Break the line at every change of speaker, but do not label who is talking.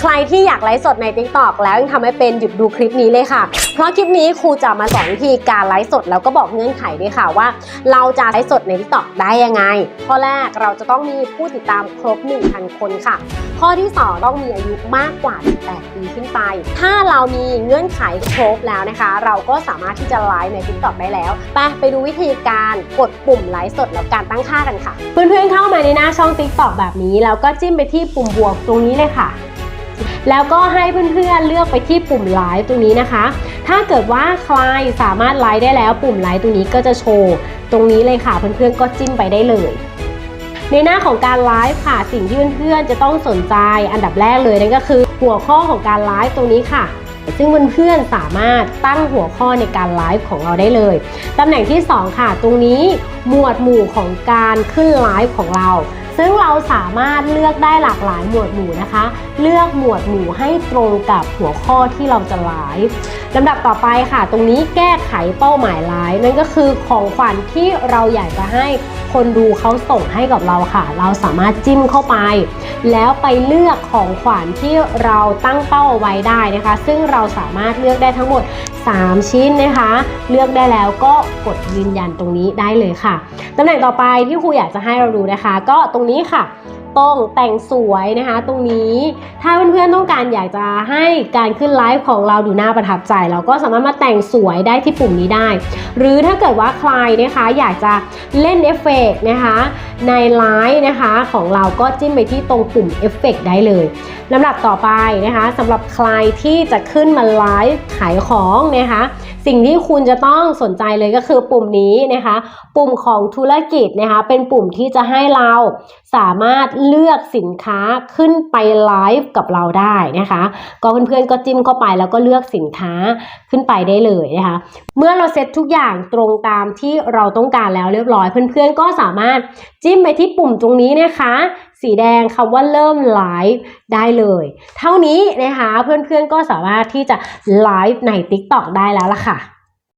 ใครที่อยากไลฟ์สดใน TikTok แล้วยังทำไม่เป็นหยุดดูคลิปนี้เลยค่ะ เพราะคลิปนี้ครูจะมาสอนวิธีการไลฟ์สดแล้วก็บอกเงื่อนไขด้วยค่ะว่า เราจะไลฟ์สดใน TikTok ได้ยังไง ข้อแรกเราจะต้องมีผู้ติดตามครบ 1,000 คนค่ะ ข้อที่ 2 ต้องมีอายุมากกว่า 18 ปีขึ้นไป ถ้าเรามีเงื่อนไขครบแล้วนะคะ เราก็สามารถที่จะไลฟ์ใน TikTok ได้แล้วไปไปดูวิธีการกดปุ่มไลฟ์สดแล้วการตั้งค่ากันค่ะ เพื่อนๆเข้ามาในหน้าช่อง TikTok แบบนี้แล้วก็จิ้มไปที่ปุ่มบวกตรงนี้เลยค่ะ แล้วก็ให้เพื่อนๆเลือกไปที่ปุ่มไลฟ์ตรงนี้นะคะ ถ้าเกิดว่าใครสามารถไลฟ์ได้แล้วปุ่มไลฟ์ตรงนี้ก็จะโชว์ตรงนี้เลยค่ะเพื่อนๆก็จิ้มไปได้เลยในหน้าของการไลฟ์ค่ะสิ่งที่เพื่อนๆจะต้องสนใจอันดับแรกเลยนั่นก็คือ หัวข้อของการไลฟ์ตรงนี้ค่ะ ซึ่งเพื่อนๆสามารถตั้งหัวข้อในการไลฟ์ของเราได้เลยตำแหน่งที่ 2 ค่ะ ตรงนี้หมวดหมู่ของการขึ้นไลฟ์ของเรา ซึ่งเราสามารถเลือกได้หลากหลายหมวดหมู่นะคะ เลือกหมวดหมู่ให้ตรงกับหัวข้อที่เราจะไลฟ์ลำดับต่อไปค่ะ ตรงนี้แก้ไขเป้าหมายไลฟ์นั่นก็คือของขวัญที่เราอยากจะให้คนดูเขาส่งให้กับเราค่ะ เราสามารถจิ้มเข้าไป แล้วไปเลือกของขวัญที่เราตั้งเป้าเอาไว้ได้นะคะ ซึ่งเราสามารถเลือกได้ทั้งหมด 3 ชิ้นนะคะ เลือกได้แล้วก็กดยืนยันตรงนี้ได้เลยค่ะตำแหน่งต่อไปที่ครูอยากจะให้เราดูนะคะ ก็ตรงนี้ค่ะ ตรงแต่งสวยนะคะ ตรงนี้ถ้าเพื่อนๆต้องการอยากจะให้การขึ้นไลฟ์ของเราดูน่าประทับใจ เราก็สามารถมาแต่งสวยได้ที่ปุ่มนี้ได้ หรือถ้าเกิดว่าใครนะคะอยากจะเล่นเอฟเฟกต์นะคะในไลฟ์นะคะของเราก็จิ้มไปที่ตรงปุ่มเอฟเฟกต์ได้เลยลำดับต่อไปนะคะสำหรับใครที่จะขึ้นมาไลฟ์ขายของนะคะสิ่งที่คุณจะต้องสนใจเลยก็คือปุ่มนี้นะคะ ปุ่มของธุรกิจนะคะเป็นปุ่มที่จะให้เราสามารถเลือกสินค้าขึ้นไปไลฟ์กับเราได้นะคะ ก็เพื่อนๆก็จิ้มเข้าไปแล้วก็เลือกสินค้าขึ้นไปได้เลยนะคะ เมื่อเราเซตทุกอย่างตรงตามที่เราต้องการแล้วเรียบร้อย เพื่อนๆก็สามารถจิ้มไปที่ปุ่มตรงนี้นะคะ สีแดงคำว่าเริ่มไลฟ์ได้เลย เท่านี้นะคะเพื่อนๆก็สามารถที่จะไลฟ์ใน TikTok ได้แล้วล่ะค่ะ